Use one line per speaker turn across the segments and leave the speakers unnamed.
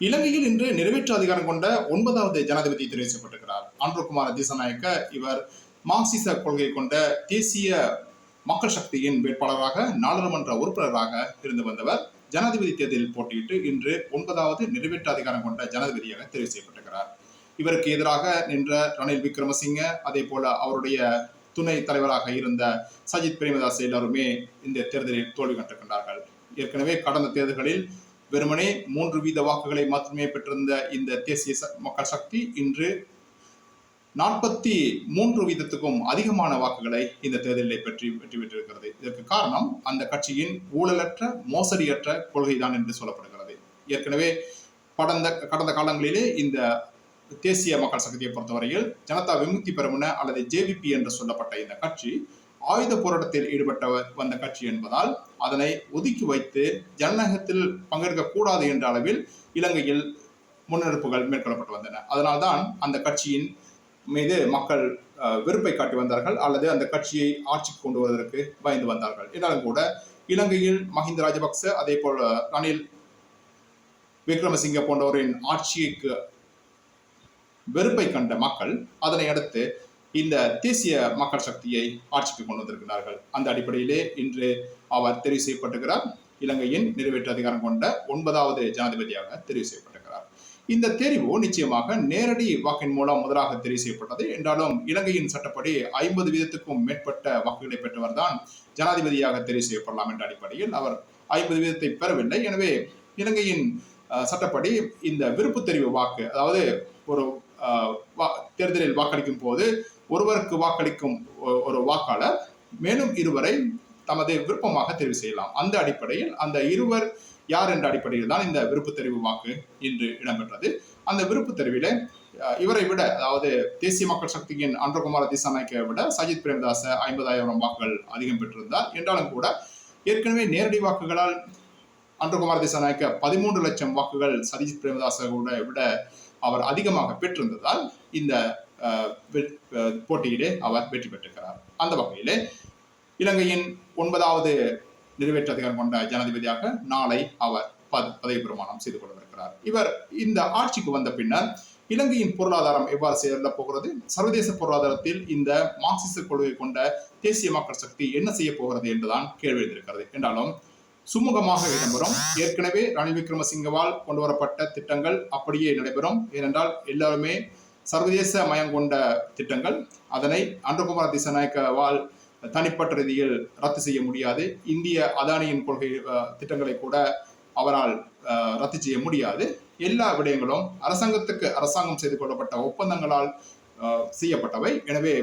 இலங்கையில் இன்று நிறைவேற்று அதிகாரம் கொண்ட ஒன்பதாவது ஜனாதிபதி தெரிவு செய்யப்பட்டிருக்கிறார் அன்ருகுமார திசநாயக்க இவர் மார்க்சிச கொள்கை கொண்ட தேசிய மக்கள் சக்தியின் வேட்பாளராக நாடாளுமன்ற உறுப்பினராக இருந்து வந்தவர். ஜனாதிபதி தேர்தலில் போட்டியிட்டு இன்று ஒன்பதாவது நிறைவேற்று அதிகாரம் கொண்ட ஜனாதிபதியாக தெரிவு செய்யப்பட்டிருக்கிறார். இவருக்கு எதிராக நின்ற ரணில் விக்ரமசிங்க அதே போல அவருடைய துணை தலைவராக இருந்த சஜித் பிரேமதாஸ் எல்லாருமே இந்த தேர்தலில் தோல்வி கண்டிருக்கின்றார்கள். ஏற்கனவே கடந்த தேர்தல்களில் வெறுமனே மூன்று வீத வாக்குகளை மாத்திரமே பெற்றிருந்த இந்த தேசிய மக்கள் சக்தி இன்று நாற்பத்தி மூன்று வீதத்துக்கும் அதிகமான வாக்குகளை இந்த தேர்தலில் பெற்றி வெற்றி பெற்றிருக்கிறது இதற்கு காரணம் அந்த கட்சியின் ஊழலற்ற மோசடியற்ற கொள்கைதான் என்று சொல்லப்படுகிறது. ஏற்கனவே கடந்த கடந்த காலங்களிலே இந்த தேசிய மக்கள் சக்தியை பொறுத்தவரையில் ஜனதா விமுக்தி பெருமன அல்லது ஜேவிபி என்று சொல்லப்பட்ட இந்த கட்சி ஆயுத போராட்டத்தில் ஈடுபட்ட வந்த கட்சி என்பதால் அதனை ஒதுக்கி வைத்து ஜனநாயகத்தில் பங்கெடுக்க கூடாது என்ற அளவில் இலங்கையில் முன்னெடுப்புகள் மேற்கொள்ளப்பட்டு வந்தன. அதனால்தான் அந்த கட்சியின் மீது மக்கள் வெறுப்பை காட்டி வந்தார்கள் அல்லது அந்த கட்சியை ஆட்சிக்கு கொண்டு வருவதற்கு பயந்து வந்தார்கள். என்றாலும் கூட இலங்கையில் மஹிந்த ராஜபக்ச அதே போல் ரணில் விக்ரமசிங்க போன்றவரின் ஆட்சிக்கு வெறுப்பை கண்ட மக்கள் அதனை அடுத்து இந்த தேசிய மக்கள் சக்தியை ஆட்சிக்கு கொண்டு வந்திருக்கிறார்கள். அந்த அடிப்படையிலே இன்று அவர் தெரிவு செய்யப்பட்டுகிறார் இலங்கையின் நிறைவேற்று அதிகாரம் கொண்ட ஒன்பதாவது ஜனாதிபதியாக தெரிவு செய்யப்பட்டிருக்கிறார். இந்த தெரிவு நிச்சயமாக நேரடி வாக்கின் மூலம் முதலாக தெரிவு செய்யப்பட்டது. என்றாலும் இலங்கையின் சட்டப்படி ஐம்பது வீதத்துக்கும் மேற்பட்ட வாக்குகளை பெற்றவர் தான் ஜனாதிபதியாக தெரிவு செய்யப்படலாம் என்ற அடிப்படையில் அவர் ஐம்பது வீதத்தை பெறவில்லை. எனவே இலங்கையின் சட்டப்படி இந்த விருப்பு தெரிவு வாக்கு அதாவது ஒரு வா- தேர்தலில் வாக்களிக்கும் போது ஒருவருக்கு வாக்களிக்கும் ஒரு வாக்காளர் மேலும் இருவரை தமது விருப்பமாக தெரிவு செய்யலாம். அந்த அடிப்படையில் அந்த இருவர் யார் என்ற அடிப்படையில் தான் இந்த விருப்பு தெரிவு வாக்கு இன்று இடம்பெற்றது. அந்த விருப்பு தெரிவில இவரை விட அதாவது தேசிய மக்கள் சக்தியின் அன்றகுமார திசாநாயக்கை விட சஜித் பிரேமதாச ஐம்பதாயிரம் வாக்குகள் அதிகம் பெற்றிருந்தார். என்றாலும் கூட ஏற்கனவே நேரடி வாக்குகளால் அன்றகுமார திசாநாயக்க பதிமூன்று லட்சம் வாக்குகள் சஜித் பிரேமதாச கூட விட அவர் அதிகமாக பெற்றிருந்ததால் இந்த போட்டியிலே அவர் வெற்றி பெற்றிருக்கிறார். அந்த வகையிலே இலங்கையின் ஒன்பதாவது நிறைவேற்றதிகாரம் கொண்ட ஜனாதிபதியாக நாளை அவர் பத- பதவி பிரமாணம் செய்து கொள்ளவிருக்கிறார். இவர் இந்த ஆட்சிக்கு வந்த பின்னர் இலங்கையின் பொருளாதாரம் எவ்வாறு செயல்பட போகிறது? சர்வதேச பொருளாதாரத்தில் இந்த மார்க்சிச கொள்கை கொண்ட தேசிய மக்கள் சக்தி என்ன செய்ய போகிறது என்றுதான் கேள்வி எழுந்திருக்கிறது. என்றாலும் சுமூகமாக இடம்பெறும் ஏற்கனவே ரணில் விக்ரமசிங்கவால் கொண்டு வரப்பட்ட திட்டங்கள் அப்படியே நடைபெறும். ஏனென்றால் எல்லாருமே சர்வதேச மயம் கொண்ட திட்டங்கள். அதனை அன்றகுமார் திசநாயக்கவால் தனிப்பட்ட ரீதியில் ரத்து செய்ய முடியாது. இந்திய அதானியின் கொள்கை திட்டங்களை கூட அவரால் ரத்து செய்ய முடியாது. எல்லா விடயங்களும் அரசாங்கத்துக்கு அரசாங்கம் செய்து கொள்ளப்பட்ட ஒப்பந்தங்களால் செய்யப்பட்டவை. எனவே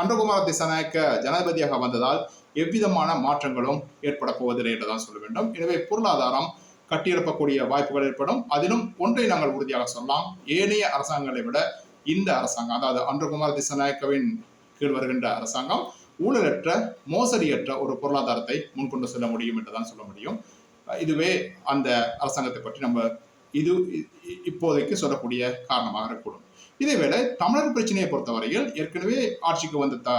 அன்றகுமார திசாநாயக்க ஜனாதிபதியாக வந்ததால் எவ்விதமான மாற்றங்களும் ஏற்பட போவதில்லை என்றுதான் சொல்ல வேண்டும். எனவே பொருளாதாரம் கட்டியெழுப்பக்கூடிய வாய்ப்புகள் ஏற்படும். அதிலும் ஒன்றை நாங்கள் உறுதியாக சொல்லலாம். ஏனைய அரசாங்கங்களை விட இந்த அரசாங்கம் அதாவது அன்றகுமார் திசநாயக்கவின் கீழ் வருகின்ற அரசாங்கம் ஊழலற்ற மோசடியற்ற ஒரு பொருளாதாரத்தை முன்கொண்டு செல்ல முடியும் என்றுதான் சொல்ல முடியும். இதுவே அந்த அரசாங்கத்தை பற்றி நம்ம இது இப்போதைக்கு சொல்லக்கூடிய காரணமாக இருக்கக்கூடும். இதேவேளை தமிழர் பிரச்சனையை பொறுத்தவரையில் ஏற்கனவே ஆட்சிக்கு வந்த த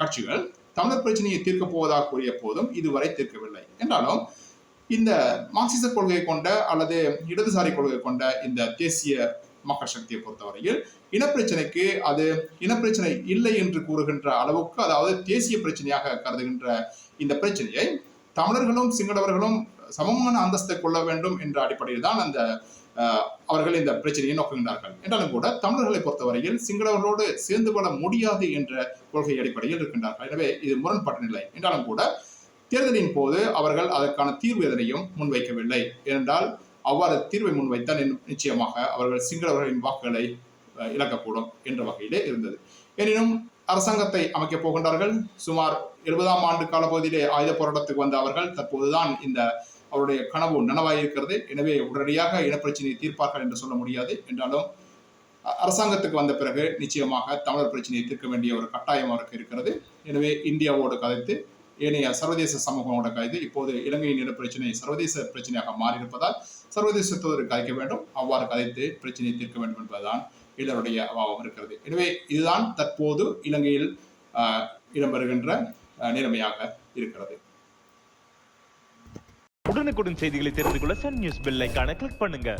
கட்சிகள் தமிழர் பிரச்சனையை தீர்க்கப் போவதாக கூறிய போதும் இதுவரை தீர்க்கவில்லை. என்றாலும் இந்த மார்க்சிச கொள்கை கொண்ட அல்லது இடதுசாரி கொள்கை கொண்ட இந்த தேசிய மக்கள் சக்தியை பொறுத்தவரையில் இனப்பிரச்சனைக்கு அது இனப்பிரச்சனை இல்லை என்று கூறுகின்ற அளவுக்கு அதாவது தேசிய பிரச்சனையாக கருதுகின்ற இந்த பிரச்சனையை தமிழர்களும் சிங்களவர்களும் சமமான அந்தஸ்தை கொள்ள வேண்டும் என்ற அடிப்படையில் தான் அந்த அவர்கள் இந்த பிரச்சனையை நோக்குகின்றார்கள். என்றாலும் கூட தமிழர்களை பொறுத்தவரையில் சிங்களவர்களோடு சேர்ந்து கொள்ள முடியாது என்ற கொள்கை அடிப்படையில் இருக்கின்றார்கள். எனவே இது முரண்பட்ட நிலை. என்றாலும் கூட தேர்தலின் போது அவர்கள் அதற்கான தீர்வு எதனையும் முன்வைக்கவில்லை. ஏனென்றால் அவ்வாறு தீர்வை முன்வைத்தால் நின்- நிச்சயமாக அவர்கள் சிங்களவர்களின் வாக்குகளை இழக்கக்கூடும் என்ற வகையிலே இருந்தது. எனினும் அரசாங்கத்தை அமைக்கப் போகின்றார்கள். சுமார் எழுபதாம் ஆண்டு காலப்பகுதியிலே ஆயுத போராட்டத்துக்கு வந்த அவர்கள் தற்போதுதான் இந்த அவருடைய கனவு நனவாயிருக்கிறது எனவே உடனடியாக இனப்பிரச்சனையை தீர்ப்பார்கள் என்று சொல்ல முடியாது. என்றாலும் அரசாங்கத்துக்கு வந்த பிறகு நிச்சயமாக தமிழர் பிரச்சனையை தீர்க்க வேண்டிய ஒரு கட்டாயம் அவருக்கு இருக்கிறது. எனவே இந்தியாவோடு கதைத்து ஏனைய சர்வதேச சமூகமோட கைது இப்போது இலங்கையின் பிரச்சனை சர்வதேச பிரச்சனையாக மாறியிருப்பதால் சர்வதேசத்தோடு கதைக்க வேண்டும். அவ்வாறு கதைத்து பிரச்சனையை தீர்க்க வேண்டும் என்பதுதான் இதனுடைய அபாவம் இருக்கிறது. எனவே இதுதான் தற்போது இலங்கையில் ஆஹ், இடம்பெறுகின்ற நிலைமையாக இருக்கிறது.
உடனுக்குடன் செய்திகளை தெரிந்து கொள்ள சன் நியூஸ் பெல் ஐகானை கிளிக் பண்ணுங்க.